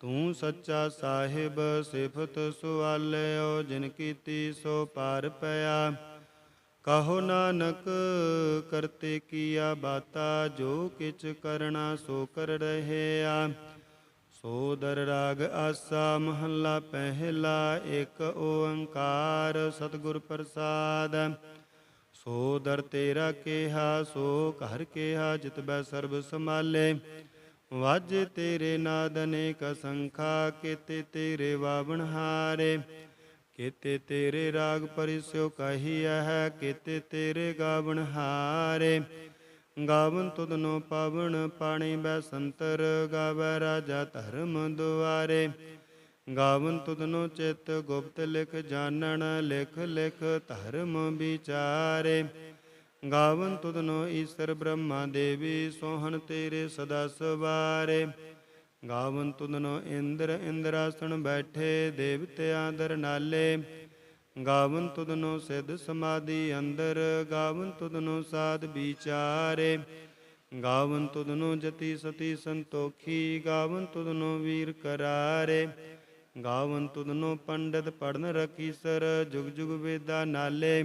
ਤੂੰ ਸੱਚਾ ਸਾਹਿਬ, ਸਿਫਤ ਸੁਆਲਿਓ ਜਿਨ ਕੀਤੀ ਸੋ ਪਾਰ ਪਿਆ। ਕਹੋ ਨਾਨਕ, ਕਰਤੇ ਕੀਆ ਬਾਤਾ, ਜੋ ਕਿਛ ਕਰਣਾ ਸੋ ਕਰ ਰਹਿਆ। ਸੋਦਰ ਰਾਗ ਆਸਾ, ਮਹੱਲਾ ਪਹਿਲਾ ਇੱਕ ਓੰਕਾਰ ਸਤਿਗੁਰ ਪ੍ਰਸਾਦ। ਸੋ ਦਰ ਤੇਰਾ ਕਿਹਾ, ਸੋ ਘਰ ਕਿਹਾ, ਜਿਤ ਬੈ ਸਰਬ ਸਮਾਲੇ ਵਾਜੇ ਤੇਰੇ ਨਾਦ ਅਨੇਕ ਸੰਖਾ, ਕੀਤੇ ਤੇਰੇ ਵਾਵਣ ਹਾਰੇ। ਕੀਤੇ ਤੇਰੇ ਰਾਗ ਪਰਿਸਿਓ ਕਹੀਐ ਹੈ ਕੀਤੇ ਤੇਰੇ ਗਾਵਣ ਹਾਰੇ। ਗਾਵਨ ਤੁਧਨੋ ਪਾਵਨ ਪਾਣੀ ਬੈ ਸੰਤਰ, ਗਾਵੈ ਰਾਜਾ ਧਰਮ ਦੁਆਰੇ। ਗਾਵਨ ਤੁਧਨੋ ਚਿਤ ਗੁਪਤ ਲਿਖ ਜਾਣਨ, ਲਿਖ ਲਿਖ ਧਰਮ ਵਿਚਾਰੇ। ਗਾਵਨ ਤੁਧਨੋ ਈਸ਼ਰ ਬ੍ਰਹਮਾ ਦੇਵੀ, ਸੋਹਣ ਤੇਰੇ ਸਦਾ ਸਵਾਰੇ। ਗਾਵਨ ਤੁਧਨੋ ਇੰਦਰ ਇੰਦਰਾਸਣ ਬੈਠੇ ਦੇਵਤਿਆਂ ਦਰ ਨਾਲੇ। ਗਾਵਨ ਤੁਧਨੋ ਸਿੱਧ ਸਮਾਧੀ ਅੰਦਰ, ਗਾਵਨ ਤੁਧਨੋ ਸਾਧ ਵਿਚਾਰੇ। ਗਾਵਨ ਤੁਧਨੋ ਜਤੀ ਸਤੀ ਸੰਤੋਖੀ, ਗਾਵਨ ਤੁਧਨੋ ਵੀਰ ਕਰਾਰੇ। ਗਾਵਨ ਤੁਧਨੋ ਪੰਡਤ ਪੜਨ ਰਖੀਸਰ ਜੁਗ ਜੁਗ ਵੇਦਾ ਨਾਲੇ।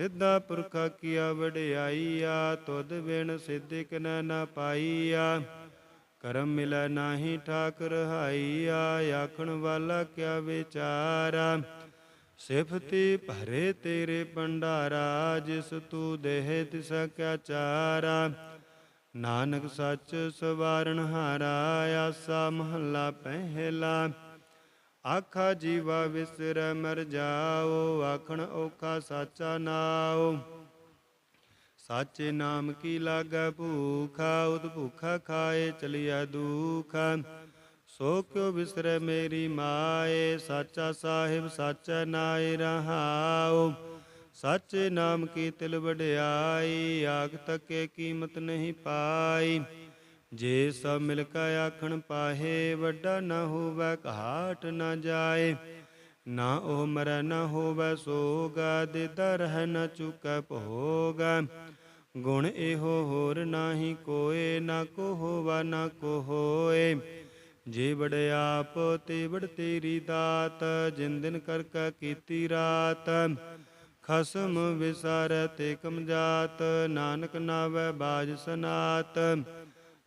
ਸਿੱਧਾ ਪੁਰਖਾ ਕੀਆ ਵਡਿਆਈਆ, ਤੁਧ ਬਿਨ ਸਿੱਧਿਕ ਨ ਨ ਪਾਈਆ। ਕਰਮ ਮਿਲੈ ਨਾਹੀ ਠਾਕ ਰਹਾਈਆ ਆਖਣ ਵਾਲਾ ਕਿਆ ਵਿਚਾਰਾ। ਸਿਫਤੀ ਭਰੇ ਤੇਰੇ ਭੰਡਾਰਾ, ਜਿਸ ਤੂੰ ਦੇਹ ਤਿਸ ਕਿਆ ਚਾਰਾ। ਨਾਨਕ ਸੱਚ ਸਵਾਰਨ ਹਾਰਾ, ਆਸਾ ਮਹੱਲਾ ਪਹਿਲਾ। ਆਖਾ ਜੀਵਾ ਵਿਸਰ, ਮਰ ਜਾਓ, ਆਖਣ ਔਖਾ ਸਾਚਾ ਨਾਉ। ਸਾਚੇ ਨਾਮ ਕੀ ਲਾਗੈ ਭੂਖਾ, ਉਦ ਭੂਖਾ ਖਾਏ ਚਲਿਆ ਦੁਖਾ। ਸੋ ਕਿਉ ਵਿਸਰੈ ਮੇਰੀ ਮਾਏ, ਸਾਚਾ ਸਾਹਿਬ ਸਾਚਾ ਨਾਇ ਰਹਾਉ। ਸਾਚੇ ਨਾਮ ਕੀ ਤਿਲ ਵਡਿਆਈ, ਆਖ ਤੱਕੇ ਕੀਮਤ ਨਹੀਂ ਪਾਈ। ਜੇ ਸਭ ਮਿਲ ਕੈ ਆਖਣ ਪਾਹੇ, ਵੱਡਾ ਨਾ ਹੋਵੇ, ਘਾਟ ਨਾ ਜਾਏ। ਨਾ ਉਹ ਮਰੈ, ਨਾ ਹੋਵੇ ਸੋਗਾ ਦੇਦਾ ਰਹਿ ਨਾ ਚੁਕੈ ਭੋਗਾ। ਗੁਣ ਇਹੋ ਹੋਰ ਨਾਹੀ ਕੋਏ, ਨਾ ਕੋ ਹੋਵਾ, ਨਾ ਕੋ ਹੋਏ। ਜੇ ਵਡਿਆਪ ਤੇ ਵਡ ਤੇਰੀ ਦਾਤ, ਜਿਨ ਦਿਨ ਕਰ ਕਾ ਕੀਤੀ ਰਾਤ। ਖਸਮ ਵਿਸਾਰੈ ਤੇ ਕਮ ਕਮਜਾਤ ਨਾਨਕ ਨਾਵੈ ਬਾਜ ਸਨਾਤ।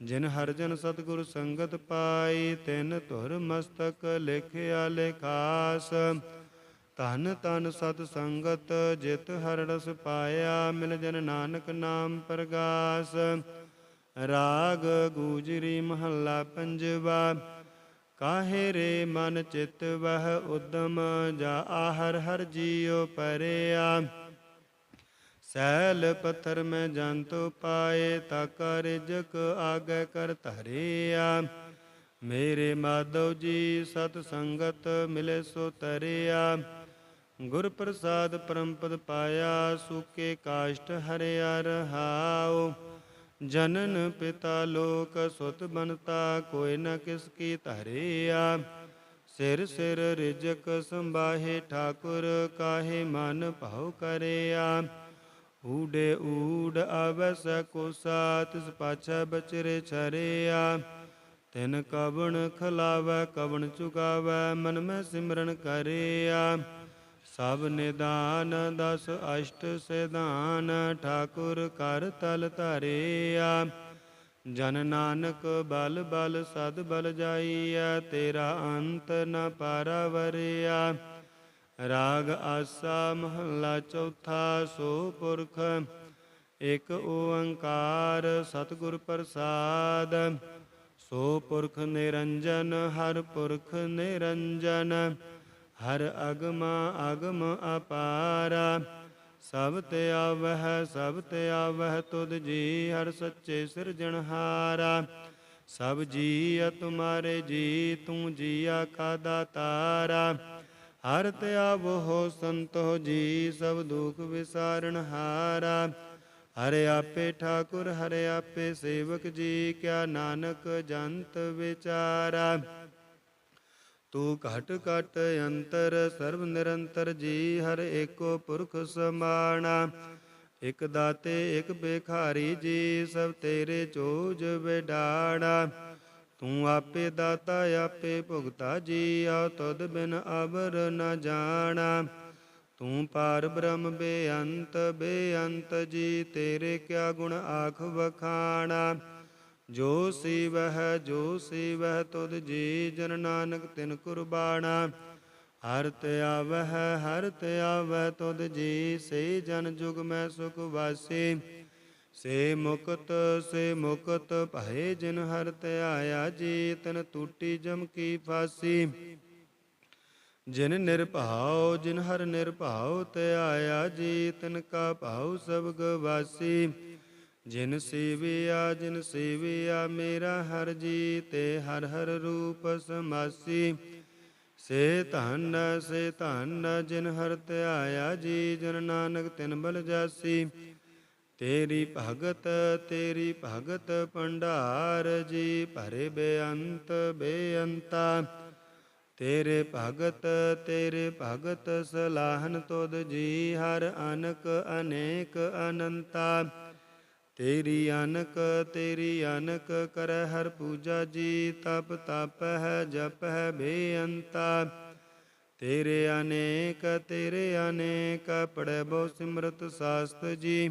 ਜਿਨ ਹਰ ਜਨ ਸਤਿਗੁਰ ਸੰਗਤ ਪਾਈ, ਤਿਨ ਧੁਰ ਮਸਤਕ ਲਿਖਿਆ ਲਿਖਾਸ। ਧਨ ਤਨ ਸਤ ਸੰਗਤ, ਜਿਤ ਹਰ ਰਸ ਪਾਇਆ, ਮਿਲ ਜਨ ਨਾਨਕ ਨਾਮ ਪ੍ਰਗਾਸ। ਰਾਗ ਗੂਜਰੀ ਮਹੱਲਾ ਪੰਜਵਾ, ਕਾਹੇ ਰੇ ਮਨ ਚਿਤ ਵਹ ਉਦਮ, ਜਾ ਆਹਰ ਹਰ ਜੀਉ ਪਰਿਆ। ਸੈਲ ਪੱਥਰ ਮੈਂ ਜੰਤੁ ਪਾਏ, ਤਾ ਕਰ ਰਿਜਕ ਆਗੇ ਕਰ ਧਰਿਆ। ਮੇਰੇ ਮਾਧਵ ਜੀ ਸਤ ਸੰਗਤ ਮਿਲੇ ਸੋ ਤਰਿਆ। ਗੁਰ ਪ੍ਰਸਾਦ ਪਰਮਪਦ ਪਾਇਆ, ਸੁਕੇ ਕਾਸ਼ਟ ਹਰਿਆ ਰਹਾਉ। ਜਨਨ ਪਿਤਾ ਲੋਕ ਸੁਤ ਬਨਤਾ ਕੋਈ ਨ ਕਿਸ ਕੀ ਧਰਿਆ। ਸਿਰ ਸਿਰ ਰਿਜਕ ਸੰਭਾਹੇ, ਠਾਕੁਰ ਕਾਹੇ ਮਨ ਭਾਉ ਕਰਿਆ। ਊਡੇ ਊਡ ਅਵਸ ਕੋਸਾ ਤਿਸ ਪਾਛੈ ਬਚਰੇ ਛਰਿਆ। ਤਿਨ ਕਵਣ ਖਲਾਵੈ, ਕਵਣ ਚੁਕਾਵੈ ਮਨ ਮੈਂ ਸਿਮਰਨ ਕਰਿਆ। ਸਭ ਨਿਦਾਨ ਦਸ ਅਸ਼ਟ ਸਿਧਾਨ, ਠਾਕੁਰ ਕਰ ਤਲ ਧਰਿਆ। ਜਨ ਨਾਨਕ ਬਲ ਬਲ ਸਦ ਬਲ ਜਾਈਐ, ਤੇਰਾ ਅੰਤ ਨ ਪਾਰਵਰਿਆ। ਰਾਗ ਆਸਾ ਮਹੱਲਾ ਚੌਥਾ ਸੋ ਪੁਰਖ, ਇਕ ਓੰਕਾਰ ਸਤਿਗੁਰ ਪ੍ਰਸਾਦ। ਸੋ ਪੁਰਖ ਨਿਰੰਜਨ, ਹਰ ਪੁਰਖ ਨਿਰੰਜਨ, ਹਰ ਅਗਮ ਅਗਮ ਅਪਾਰਾ। ਸਭ ਤੇ ਆਵਹਿ, ਸਭ ਤੇ ਆਵਹਿ, ਤੁਧ ਜੀ ਹਰ ਸੱਚੇ ਸਿਰਜਣਹਾਰਾ ਸਭ ਜੀ ਤੁਮਾਰੇ ਜੀ, ਤੂੰ ਜੀਆ ਕਾ ਦਾਤਾਰਾ। ਹਰ ਤੇ ਆਵੋ ਸੰਤੋ ਜੀ, ਸਭ ਦੁਖ ਵਿਸਾਰਣ ਹਾਰਾ। ਹਰੇ ਆਪੇ ਠਾਕੁਰ, ਹਰੇ ਆਪੇ ਸੇਵਕ ਜੀ, ਕਿਆ ਨਾਨਕ ਜੰਤ ਵਿਚਾਰਾ। ਤੂੰ ਘਟ ਘਟ ਅੰਤਰ, ਸਰਬ ਨਿਰੰਤਰ ਜੀ, ਹਰ ਏਕੋ ਪੁਰਖ ਸਮਾਣਾ। ਇਕ ਦਾਤੇ, ਇਕ ਬੇਖਾਰੀ ਜੀ, ਸਭ ਤੇਰੇ ਚੋਜ ਵਿਡਾੜਾ ਤੂੰ ਆਪੇ ਦਾਤਾ, ਆਪੇ ਭੁਗਤਾ ਜੀ ਆ ਤਦ ਬਿਨ ਅਵਰ ਨ ਜਾਣਾ। ਤੂੰ ਪਾਰ ਬ੍ਰਹਮ ਬੇਅੰਤ ਬੇਅੰਤ ਜੀ, ਤੇਰੇ ਕਿਆ ਗੁਣ ਆਖ ਵਖਾਣਾ। ਜੋ ਸੀ ਵਹਿ ਜੋ ਸੀ ਵਹਿ ਤੁਧ ਜੀ, ਜਨ ਨਾਨਕ ਤਿਨ ਕੁਰਬਾਣਾ। ਹਰ ਤੇ ਆਵਹਿ, ਹਰ ਤੇ ਆਵਹਿ, ਤੁਧ ਜੀ, ਸੇ ਜਨ ਜੁਗ ਮੈਂ ਸੁਖ ਵਾਸੀ। ਸੇ ਮੁਕਤ ਸੇ ਮੁਕਤ ਭਏ ਜਿਨ ਹਰ ਤੇ ਜੀ ਤਨ ਟੂਟੀ ਜਮ ਕੀ ਫਾਸੀ। ਜਿਨ ਨਿਰਭਉ, ਜਿਨ ਹਰ ਨਿਰਭਉ ਤੇ ਜੀ ਤਨ ਕਾ ਭਾਉ ਸਭ ਗਵਾਸੀ। ਜਿਨ ਸੇਵਿਆ ਜਿਨ ਸੇਵਿਆ ਮੇਰਾ ਹਰ ਜੀ ਤੇ ਹਰ ਹਰ ਰੂਪ ਸਮਾਸੀ। ਸੇ ਧਨ ਸੇ ਧਨ ਜਿਨ ਹਰ ਧਿਆਇਆ ਜੀ, ਜਨ ਨਾਨਕ ਤਿਨ ਬਲ ਜਾਸੀ। ਤੇਰੀ ਭਗਤ ਤੇਰੀ ਭਗਤ ਭੰਡਾਰ ਜੀ, ਭਰੇ ਬੇਅੰਤ ਬੇਅੰਤਾ। ਤੇਰੇ ਭਗਤ ਤੇਰੇ ਭਗਤ ਸਲਾਹਨ ਤੁਧ ਜੀ, ਹਰ ਅਨਕ ਅਨੇਕ ਅਨੰਤਾ। ਤੇਰੀ ਅਨਕ ਤੇਰੀ ਅਨਕ ਕਰ ਹਰ ਪੂਜਾ ਜੀ, ਤਪ ਤਪ ਹੈ, ਜਪ ਹੈ ਬੇਅੰਤਾ। ਤੇਰੇ ਅਨੇਕ ਤੇਰੇ ਅਨੇਕ ਪੜੈ ਬਹੁ ਸਿਮਰਤ ਸਾਸਤ ਜੀ।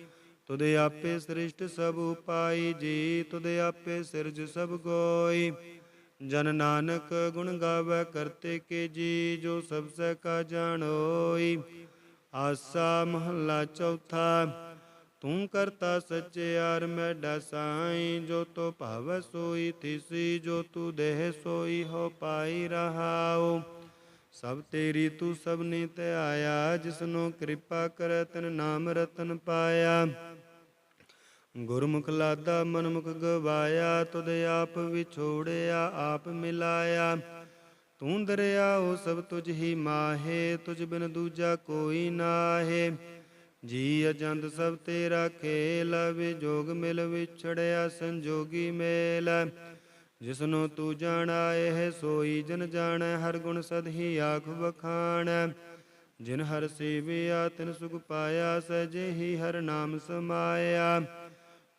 ਤੁਧ ਆਪੇ ਸ੍ਰਿਸ਼ਟ ਸਭ ਉਪਾਈ, ਜੀ ਤੁਧ ਆਪੇ ਸਿਰਜ ਸਭ ਗੋਈ। ਜਨ ਨਾਨਕ ਗੁਣ ਗਾਵੇ ਕਰਤੇ ਕੇ ਜੀ, ਜੋ ਸਭ ਸੇ ਕਾ ਜਾਣੋਈ ਆਸਾ ਮਹੱਲਾ ਚੌਥਾ, ਤੂੰ ਕਰਤਾ ਸੱਚਿਆਰ ਮੈਡਾ ਸਾਈ, ਜੋ ਤੋ ਭਾਵ ਸੋਈ ਤਿਸੀ ਜੋ ਤੂ ਦੇਹ ਸੋਈ ਹੋ ਪਾਈ ਰਹਾਉ। ਸਭ ਤੇਰੀ ਤੂੰ ਸਭ ਸਭਨੀ ਤੇ ਆਇਆ, ਜਿਸਨੂੰ ਕਿਰਪਾ ਕਰੈ ਤਨ ਨਾਮ ਰਤਨ ਪਾਇਆ। ਗੁਰਮੁਖ ਲਾਦਾ ਮਨਮੁਖ ਗਵਾਇਆ, ਤੁਧ ਆਪ ਵਿਛੋੜਿਆ, ਆਪ ਮਿਲਾਇਆ। ਤੂੰ ਦਰਿਆ ਉਹ ਸਭ ਤੁਝ ਹੀ ਮਾਹੇ, ਤੁਝ ਬਿਨ ਦੂਜਾ ਕੋਈ ਨਾਹੇ। ਜੀ ਅਜੰਦ ਸਭ ਤੇਰਾ ਖੇਲ ਵਿਜੋਗ ਮਿਲ ਵਿਛੜਿਆ ਸੰਜੋਗੀ ਮੇਲ। ਜਿਸਨੂੰ ਤੂੰ ਜਾਣਾ, ਇਹ ਸੋਈ ਜਨ ਜਾਣੈ, ਹਰ ਗੁਣ ਸਦ ਹੀ ਆਖ ਵਖਾਣੈ। ਜਿਨ ਹਰ ਸੇਵਿਆ, ਤਿਨ ਸੁਖ ਪਾਇਆ ਸਜੇ ਹੀ ਹਰ ਨਾਮ ਸਮਾਇਆ।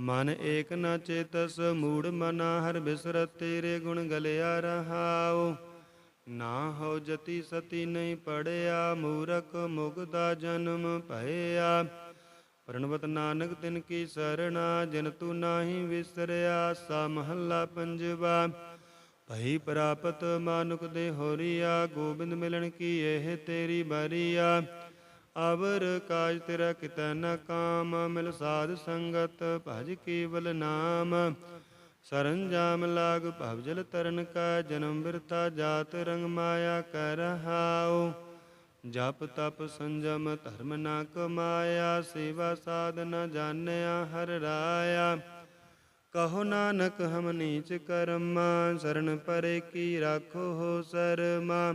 ਮਨ ਏਕ ਨ ਚੇਤਸ, ਮੂੜ ਮਨਾ ਹਰ ਬਿਸਰਤ ਤੇਰੇ ਗੁਣ ਗਲਿਆ ਰਹਾਉ। ਨਾ ਹੋ ਜਤੀ ਸਤੀ ਨਹੀਂ ਪੜਿਆ, ਮੂਰਖ ਮੁਗਦਾ ਜਨਮ ਭਇਆ। ਪ੍ਰਣਵਤ ਨਾਨਕ ਤਿਨ ਕੀ ਸਰਣਾ, ਜਿਨ ਤੂੰ ਨਾਹੀ ਵਿਸਰਿਆ, ਸਾ ਮਹੱਲਾ ਪੰਜਵਾ। ਭਈ ਪ੍ਰਾਪਤ ਮਾਨੁਕ ਦੇ ਹੋਰੀਆ, ਗੋਬਿੰਦ ਮਿਲਣ ਕੀ ਇਹ ਤੇਰੀ ਬਾਰੀਆ। ਅਵਰ ਕਾਜ ਤੇਰਾ ਕਿਤੈ ਨ ਕਾਮ, ਮਿਲ ਸਾਧ ਸੰਗਤ ਭਜ ਕੇਵਲ ਨਾਮ। ਸ਼ਰਨ ਜਾਮ ਲਾਗ ਭਵ ਜਲ ਤਰਨ ਕਾ, ਜਨਮ ਬਿਰਥਾ ਜਾਤ ਰੰਗ ਮਾਇਆ ਕਰ ਰਹਾਉ ਜਪ ਤਪ ਸੰਜਮ ਧਰਮ ਨਾ ਕਮਾਇਆ, ਸੇਵਾ ਸਾਧ ਨ ਜਾਣਿਆ ਹਰ ਰਾਇਆ। ਕਹੋ ਨਾਨਕ ਹਮ ਨੀਚ ਕਰਮਾ, ਸ਼ਰਨ ਪਰੇ ਕੀ ਰਾਖੋ ਹੋ ਸਰਮਾ।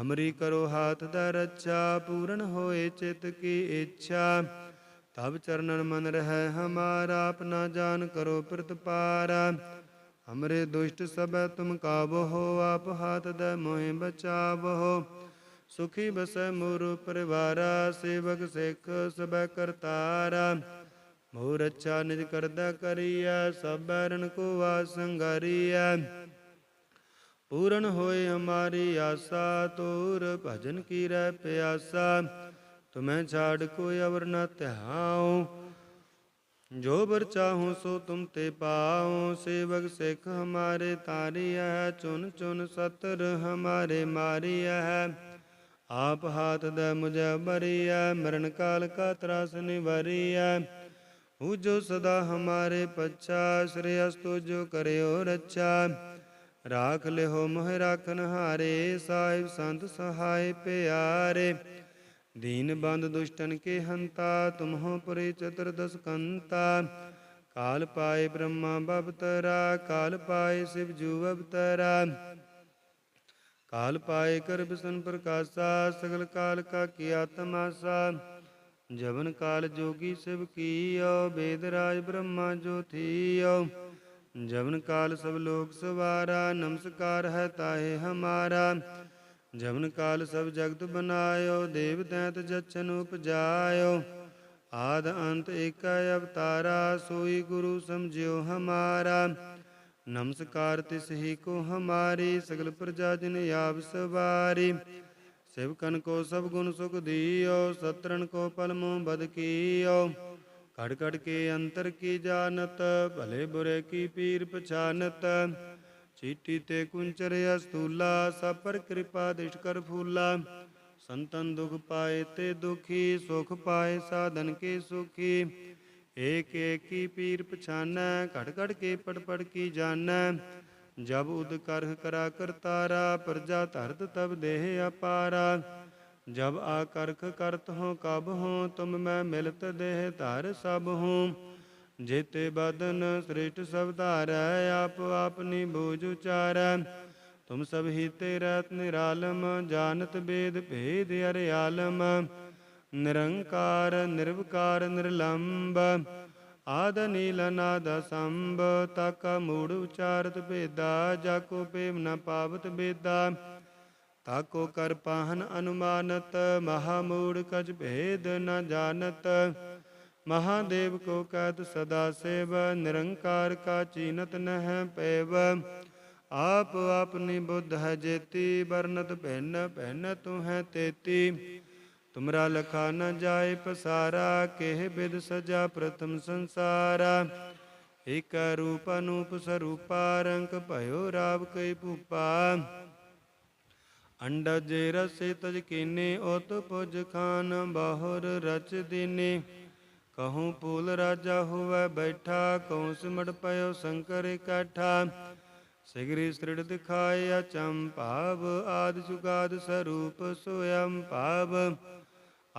ਹਮਰੀ ਕਰੋ ਹਾਥ ਦਾ ਰੱਛਾ ਪੂਰਨ ਹੋਏ ਚਿਤ ਕੀ ਇੱਛਾ। ਤਬ ਚਰਨਨ ਮਨ ਰਹਿ ਹਮਾਰਾ ਆਪਣਾ ਜਾਨ ਕਰੋ ਪ੍ਰਤਪਾਰਾ। ਹਮਰੇ ਦੁਸ਼ਟ ਸਭੈ ਤੁਮ ਕਾਬੋ ਹੋ, ਆਪ ਹਾਥ ਦੇ ਮੋਹਿ ਬਚਾਵੋ ਸੁਖੀ ਬਸੈ ਮੋਰ ਪਰਿਵਾਰਾ, ਸੇਵਕ ਸਿੱਖ ਸਭੈ ਕਰਤਾਰਾ। ਮੋਰ ਅੱਛਾ ਨਿਜ ਕਰਦਾ ਕਰੀਐ, ਸਭੈ ਰਣ ਕੋ ਵਾਸ ਸੰਗਾਰੀਐ। ਪੂਰਨ ਹੋਏ ਹਮਾਰੀ ਆਸਾ ਤੋਰ ਭਜਨ ਕੀ ਰਹਿ ਪਿਆਸਾ। ਤੁਮੈ ਛਾੜ ਕੋਈ ਅਵਰ ਨ ਧਿਆਉ। ਜੋ ਬਰ ਚਾਹੂੰ ਸੋ ਤੁਮ ਤੇ ਪਾਉ। ਸੇਵਕ ਸਿੱਖ ਹਮਾਰੇ ਤਾਰੀਐ ਚੁਨ ਚੁਨ ਸਤਰ ਹਮਾਰੇ ਮਾਰੀ ਹੈ ਆਪ ਹਾਥ ਦੇ ਮੁਝੇ ਬਰੀਐ ਮਰਨ ਕਾਲ ਕਾ ਤਰਾਸ ਨਿਵਰੀਐ। ਹੂ ਜੋ ਸਦਾ ਹਮਾਰੇ ਪੱਛਾ ਸ਼੍ਰੇਯਸ ਤੋ ਜੋ ਕਰਿਓ ਰੱਛਾ। ਰਾਖ ਲਿਓ ਮੋਹ ਰਾਖਨ ਹਾਰੇ ਸਾਹਿਬ ਸੰਤ ਸਹਾਇ ਪਿਆਰੇ ਦੀਨ ਬੰਦ ਦੁਸ਼ਟਨ ਕੇ ਹੰਤਾ ਤੁਮਹੁ ਪਰੇ ਚਤੁਰਦਸ ਕੰਤਾ ਕਾਲ ਪਾਏ ਬ੍ਰਹਮਾ ਬਵਤਰਾ ਕਾਲ ਪਾਏ ਸਿਵ ਜੂ ਅਵਤਰਾ ਕਾਲ ਪਾਏ ਕਰ ਬਿਸਨ ਪ੍ਰਕਾਸ਼ਾ ਸਗਲ ਕਾਲ ਕਾ ਕੀਆ ਤਮਾਸਾ ਜਵਨ ਕਾਲ ਜੋਗੀ ਸਿਵ ਕੀਓ ਬੇਦ ਰਾਜ ਬ੍ਰਹਮਾ ਜੋ ਥੀਓ ਜਵਨ ਕਾਲ ਸਭ ਲੋਕ ਸਵਾਰਾ, ਨਮਸਕਾਰ ਹੈ ਤਾਹੇ ਹਮਾਰਾ। ਜਵਨ ਕਾਲ ਸਭ ਜਗਤ ਬਨਾਇਓ, ਦੇਵ ਦੈਤ ਜਚਨ ਉਪਜਾਇਓ। ਆਦ ਅੰਤ ਏਕੈ ਅਵਤਾਰਾ, ਸੋਈ ਗੁਰੂ ਸਮਝਿਓ ਹਮਾਰਾ। ਨਮਸਕਾਰ ਤਿਸ ਹੀ ਕੋ ਹਮਾਰੀ, ਸਗਲ ਪ੍ਰਜਾ ਜਿਨ ਆਪ ਸਵਾਰੀ। ਸ਼ਿਵ ਸਿਵਕਨ ਕੋ ਸਭ ਗੁਣ ਸੁਖ ਦੀਓ ਸਤਰਨ ਕੋ ਪਲਮੋ ਬਦ ਕੀਓ। ਕੜ ਕੜ ਕੇ ਅੰਤਰ ਕੀ ਜਾਣਤ ਭਲੇ ਬੁਰੇ ਕੀ ਪੀਰ ਪਛਾਨਤ ਚੀਟੀ ਤੇ ਕੁੰਚਰ ਅਸਤੂਲਾ ਸਭ ਪਰ ਕਿਰਪਾ ਦਿਸ਼ ਕਰ ਫੂਲਾ ਸੰਤਨ ਦੁਖ ਪਾਏ ਤੇ ਦੁਖੀ ਸੁਖ ਪਾਏ ਸਾਧਨ ਕੇ ਸੁਖੀ ਏਕ ਏਕੀ ਪੀਰ ਪਛਾਨੈ ਘੜ ਘੜ ਕੇ ਪੜ ਪੜ ਕੀ ਜਾਣੈ ਜਬ ਉਦ ਕਰਹ ਕਰਾ ਕਰਤਾਰਾ ਪ੍ਰਜਾ ਧਰਤ ਤਬ ਦੇਹ ਅਪਾਰਾ ਜਬ ਆਕਰਖ ਕਰਤ ਹੋ ਕਬ ਹੋ ਤੁਮ ਮੈਂ ਮਿਲਤ ਦੇਹ ਧਰ ਸਭ ਹੂੰ ਜੇਤੇ ਬਦਨ ਸ੍ਰਿਸ਼ਟ ਸਭ ਧਾਰੈ, ਆਪ ਆਪਨੀ ਬੂਝ ਉਚਾਰੈ। ਤੁਮ ਸਭ ਹੀ ਤੇ ਰਤ ਨਿਰਾਲਮ, ਜਾਣਤ ਬੇਦ ਭੇਦ ਅਰਿਆਲਮ ਨਿਰੰਕਾਰ, ਨਿਰਵਕਾਰ, ਨਿਰਲੰਬ, ਆਦ ਨੀਲ ਨਾਦ ਸੰਭ, ਤਕ ਮੂੜ ਉਚਾਰਤ ਭੇਦਾ, ਜਾ ਕੋ ਪੇਮ ਨ ਪਾਵਤ ਬੇਦਾ। ਤਾਕੋ ਕਰ ਪਾਹਨ ਅਨੁਮਾਨਤ ਮਹਾ ਮੂੜ ਕਜ ਭੇਦ ਨ ਜਾਣਤ। ਮਹਾਦੇਵ ਕੋ ਕਹਿਤ ਸਦਾ ਸੇਵ, ਨਿਰੰਕਾਰ ਕਾ ਚੀਨਤ ਨਹਿ ਪੈਵ। ਆਪ ਆਪਨੀ ਬੁੱਧ ਹੈ ਜੇਤੀ ਬਰਨਤ ਭਿੰਨ ਭਿੰਨ ਤੂੰ ਹੈ ਤੇਤੀ। ਤੁਮਰਾ ਲਖਾ ਨ ਜਾਏ ਪਸਾਰਾ, ਕਿਹ ਬਿਦ ਸਜਾ ਪ੍ਰਥਮ ਸੰਸਾਰਾ। ਇਕ ਰੂਪ ਅਨੂਪ ਸਰੂਪਾ, ਰੰਗ ਭਇਓ ਰਾਵ ਕਈ ਭੂਪਾ। ਅੰਡਜ ਰਸੇ ਤਜ ਕੀਨੇ, ਉਤ ਪੁਜ ਖਾਨ ਬਾਹੁਰ ਰਚ ਦੀਨੇ। ਕਹੂੰ ਪੂਲ ਰਾਜਾ ਹੋਵੇ ਬੈਠਾ ਕਉ ਸਿਮੜ ਪਇਓ ਸ਼ੰਕਰ ਇਕੱਠਾ। ਸਿਗਰੀ ਸ੍ਰਿੜ ਦਿਖਾਏ ਅਚੰ ਭਾਵ, ਆਦ ਜੁਗਾਦ ਸਰੂਪ ਸੋਯੰ ਭਾਵ।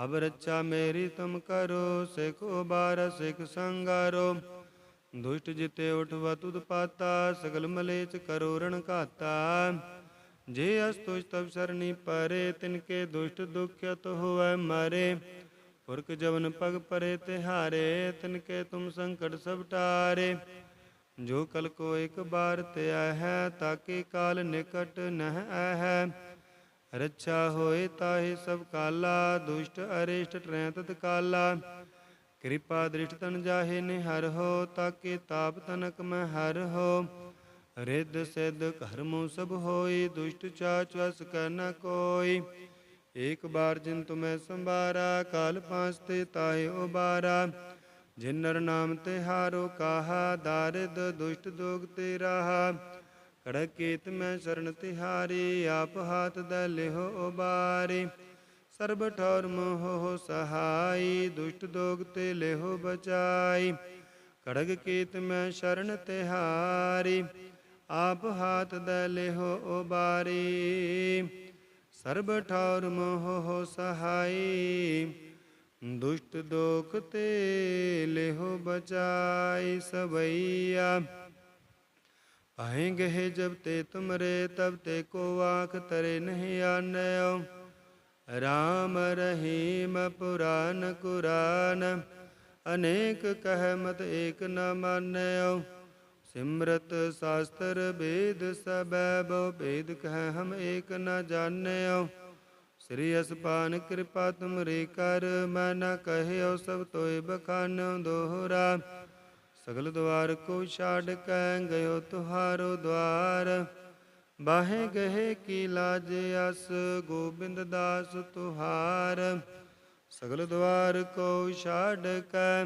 ਅਬ ਰੱਛਾ ਮੇਰੀ ਤੁਮ ਕਰੋ, ਸਿਖ ਉਬਾਰ ਸਿਖ ਸੰਗਾਰੋ। ਦੁਸ਼ਟ ਜਿਤੇ ਉਠਵਾ ਤੁਧ ਪਾਤਾ, ਸਗਲ ਮਲੇਚ ਕਰੋ ਰਣ ਘਾਤਾ। ਜੇ ਅਸਤੁਜ ਤਬ ਸਰਣੀ ਪਰੇ ਤਿਨਕੇ ਦੁਸ਼ਟ ਦੁਖਿਤ ਹੋਵੈ ਮਾਰੇ। ਪੁਰਖ ਜਵਨ ਪਗ ਪਰੇ ਤਿਹਾਰੇ ਤਿਨਕੇ ਤੁਮ ਸੰਕਟ ਸਭ ਟਾਰੇ। ਜੋ ਕਲ ਕੋ ਇੱਕ ਬਾਰ ਤੇ ਹੈ, ਤਾਕੇ ਕਾਲ ਨਿਕਟ ਨਹਿ ਹੈ ਰੱਛਾ ਹੋਏ ਤਾਹੇ ਸਭ ਕਾਲਾ, ਦੁਸ਼ਟ ਅਰਿਸ਼ਟ ਟਰੈ ਤਤ ਕਾਲਾ। ਕਿਰਪਾ ਦ੍ਰਿਸ਼ਟ ਤਨ ਜਾਹੇ ਨਿਹਰ ਹੋ, ਤਾਕੇ ਤਾਪ ਤਨਕ ਮੈਂ ਹਰ ਹੋ। ਰਿੱਧ ਸਿੱਧ ਕਰਮੋ ਸਭ ਹੋਈ, ਦੁਸ਼ਟ ਚਾਚ ਵਸ ਕੈ ਨ ਕੋਈ। ਏਕ ਬਾਰ ਜਿਨ ਤੁਮੈ ਸੰਭਾਰਾ, ਕਾਲ ਪਾਸ ਤੇ ਤਾਹੇ ਉਬਾਰਾ। ਜਿਨ ਨਰ ਨਾਮ ਤੇ ਹਾਰੋ ਕਾਹਾ, ਦਾਰਿਦ ਦੁਸ਼ਟ ਦੋਗ ਤੇ ਰਾਹਾ। ਕੜਕੇਤ ਮੈਂ ਸ਼ਰਨ ਤਿਹਾਰੀ, ਆਪ ਹਾਥ ਦ ਲਿਹੋ ਉਬਾਰੀ। ਸਰਬ ਠੌਰ ਮੋਹ ਸਹਾਈ, ਦੁਸ਼ਟ ਦੋਗ ਤੇ ਲਿਹੋ ਬਚਾਈ। ਕੜਗ ਕੀਤ ਮੈਂ ਸ਼ਰਨ ਤਿਹਾਰੀ। ਆਪ ਹਾਥ ਦ ਲਿਹੋ ਉਬਾਰੀ। ਸਰਬ ਠੌਰ ਮੋਹ ਸਹਾਈ। ਦੁਸ਼ਟ ਦੋਖ ਤੇ ਲਿਹੋ ਬਚਾਈ ਸਵਈਆ। ਪਾਏ ਗਏ ਜਬ ਤੇ ਤੁਮਰੇ, ਤਬ ਤੇ ਕੋ ਆਖ ਤਰੇ ਨਹੀਂ ਆਨਿਓ। ਰਾਮ ਰਹੀਮ ਪੁਰਾਨ ਕੁਰਾਨ, ਅਨੇਕ ਕਹਿ ਮਤ ਏਕ ਨ ਮਾਨਿਓ। ਸਿਮਰਤ ਸ਼ਾਸਤਰ ਵੇਦ ਸਬੈ ਬਹੁ ਭੇਦ ਕਹਿ ਹਮ ਏਕ ਨ ਜਾਣਿਓ। ਸ੍ਰੀ ਅਸਪਾਨ ਕਿਰਪਾ ਤੁਮਰੇ ਕਰ, ਮੈਂ ਨ ਕਹਿਓ ਸਭ ਤੋਏ ਬਖਾਨਿਓ ਦੋਹਰਾ। ਸਗਲ ਦਵਾਰ ਕੋ ਛਾੜ ਕੈ ਗਇਓ ਤੁਹਾਰੋ ਦਵਾਰ। ਬਾਹੇ ਗਹੇ ਕੀ ਲਾਜ ਅਸ, ਗੋਬਿੰਦ ਦਾਸ ਤੁਹਾਰ। ਸਗਲ ਦਵਾਰ ਕੋ ਛਾੜ ਕੈ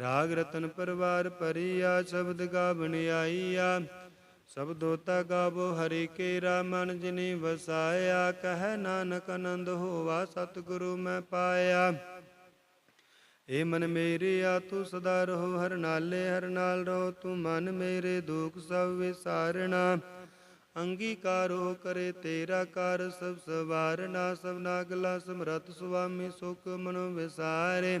ਰਾਗ ਰਤਨ ਪਰਵਾਰ ਪਰੀਆ ਸ਼ਬਦ ਗਾਵਣ ਆਈਆ। ਸਬਦੋ ਤਾ ਗਾਵੋ ਹਰੀ ਕੇਰਾ ਮਨ ਜਿਨੀ ਵਸਾਇਆ, ਕਹਿ ਨਾਨਕ ਆਨੰਦ ਹੋਵਾ, ਸਤਿਗੁਰੂ ਮੈਂ ਪਾਇਆ। ਏ ਮਨ ਮੇਰੇ ਆ ਤੂੰ ਸਦਾ ਰਹੋ, ਹਰ ਨਾਲੇ ਹਰ ਨਾਲ ਰਹੋ, ਤੂੰ ਮਨ ਮੇਰੇ ਦੁਖ ਸਭ ਵਿਸਾਰਣਾ। ਅੰਗੀਕਾਰੋ ਕਰੇ ਤੇਰਾ ਕਰ, ਸਭ ਸਵਾਰਨਾ ਸਭਨਾ ਗਲਾ ਸਮਰਤ ਸੁਆਮੀ ਸੁਖ ਮਨੋ ਵਿਸਾਰੇ।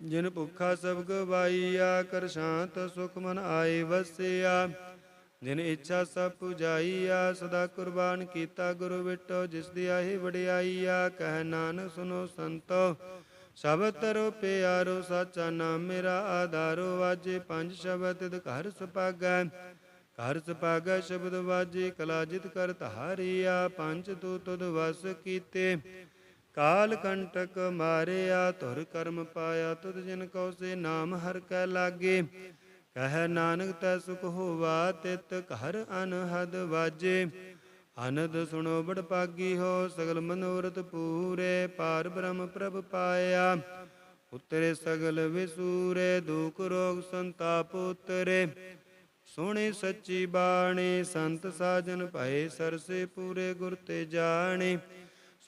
ਜਿਨ ਭੁੱਖਾ ਸਭ ਗਵਾਈਆ, ਕਰ ਸ਼ਾਂਤ ਸੁਖ ਮਨ ਆਏ ਵਸਿਆ। ਜਿਨ ਇੱਛਾ ਸਭ ਪੁਜਾਈਆ, ਸਦਾ ਕੁਰਬਾਨ ਕੀਤਾ ਗੁਰੂ ਵਿਟੋ, ਜਿਸ ਦੀ ਆਹੀ ਵਡਿਆਈਆ, ਕਹਿ ਨਾਨਕ ਸੁਨੋ ਸੰਤੋ। ਸਭ ਤਰੋ ਪਿਆਰੋ, ਸਾਚਾ ਨਾਮ ਮੇਰਾ ਆਧਾਰੋ, ਵਾਜੇ ਪੰਜ ਸ਼ਬਦ ਤਿਦ ਘਰ ਸੁਪਾਗੈ ਘਰ ਸੁਪਾਗੈ ਸ਼ਬਦ ਵਾਜੇ, ਕਲਾ ਜਿਤ ਕਰ ਧਾਰੀਆ, ਪੰਜ ਤੂ ਤੁਧ ਵਸ ਕੀਤੇ। ਕਾਲ ਕੰਟਕ ਮਾਰਿਆ, ਧੁਰ ਕਰਮ ਪਾਇਆ, ਤੁਧ ਜਿਨ ਕਉ ਸੇ ਨਾਮ ਹਰ ਕੈ ਲਾਗੇ। ਕਹਿ ਨਾਨਕ ਤੈ ਸੁਖ ਹੋਵਾ, ਤਿਤ ਘਰ ਅਨਹਦ ਵਾਜੇ। ਅਨੰਦ ਸੁਣੋ ਬੜ ਪਾਗੀ ਹੋ, ਸਗਲ ਮਨੋਰਥ ਪੂਰੇ ਪਾਰ ਬ੍ਰਹਮ ਪ੍ਰਭ ਪਾਇਆ। ਉਤਰੇ ਸਗਲ ਵਿਸੂਰੇ, ਦੁਖ ਰੋਗ ਸੰਤਾਪ ਉਤਰੇ। ਸੋਹਣੀ ਸੱਚੀ ਬਾਣੀ, ਸੰਤ ਸਾਜਨ ਭਏ ਸਰਸੇ ਪੂਰੇ ਗੁਰ ਤੇ ਜਾਣੇ।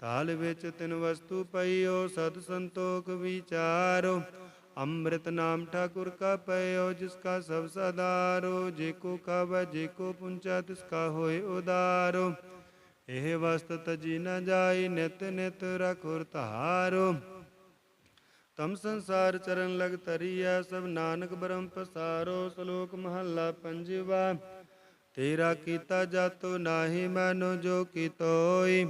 ਤਾਲ ਵਿੱਚ ਤਿਨ ਵਸਤੂ ਪਈਓ ਸਤ ਸੰਤੋਖ ਵਿਚਾਰੋ। ਅੰਮ੍ਰਿਤ ਨਾਮ ਠਾਕੁਰ ਕਾ ਪਇਓ, ਜਿਸ ਕਾ ਸਭ ਸਦਾਰੋ। ਜੇ ਕੋ ਖਾਵੈ, ਜੇ ਕੋ ਪੁੰਚਾ, ਤਿਸ ਕਾ ਹੋਏ ਉਦਾਰੋ। ਇਹ ਵਸਤ ਤਜੀ ਨ ਜਾਈ, ਨਿਤ ਨਿਤ ਰਖੁਰ ਧਾਰੋ। ਤਮ ਸੰਸਾਰ ਚਰਨ ਲਗ ਤਰੀਐ ਸਭ ਨਾਨਕ ਬ੍ਰਹਮ ਪਸਾਰੋ। ਸ਼ਲੋਕ ਮਹੱਲਾ ਪੰਜਵਾ, ਤੇਰਾ ਕੀਤਾ ਜਾਤੋ, ਨਾਹੀ ਮਨੋ ਜੋ ਕੀਤੋਈ।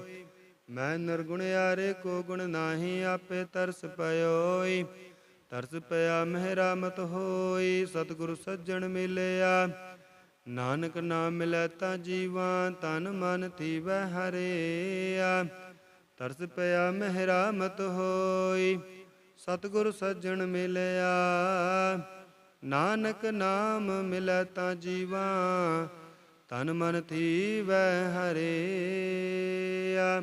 ਮੈਂ ਨਿਰਗੁਣ ਨਿਰਗੁਣਿਆਰੇ ਕੋ ਗੁਣ ਨਾਹੀ, ਆਪੇ ਤਰਸ ਪਇਓਈ। ਤਰਸ ਪਿਆ ਮਹਿਰਾ ਮਤ ਹੋਈ, ਸਤਿਗੁਰ ਸੱਜਣ ਮਿਲਿਆ। ਨਾਨਕ ਨਾਮ ਮਿਲੈ ਤਾਂ ਜੀਵਾਂ, ਤਨ ਮਨ ਥੀਵੈ ਹਰਿਆ। ਤਰਸ ਪਿਆ ਮਹਿਰਾ ਮਤ ਹੋਈ, ਸਤਿਗੁਰ ਸੱਜਣ ਮਿਲਿਆ। ਨਾਨਕ ਨਾਮ ਮਿਲੈ ਤਾਂ ਜੀਵਾਂ, ਤਨ ਮਨ ਥੀਵੈ ਹਰਿਆ।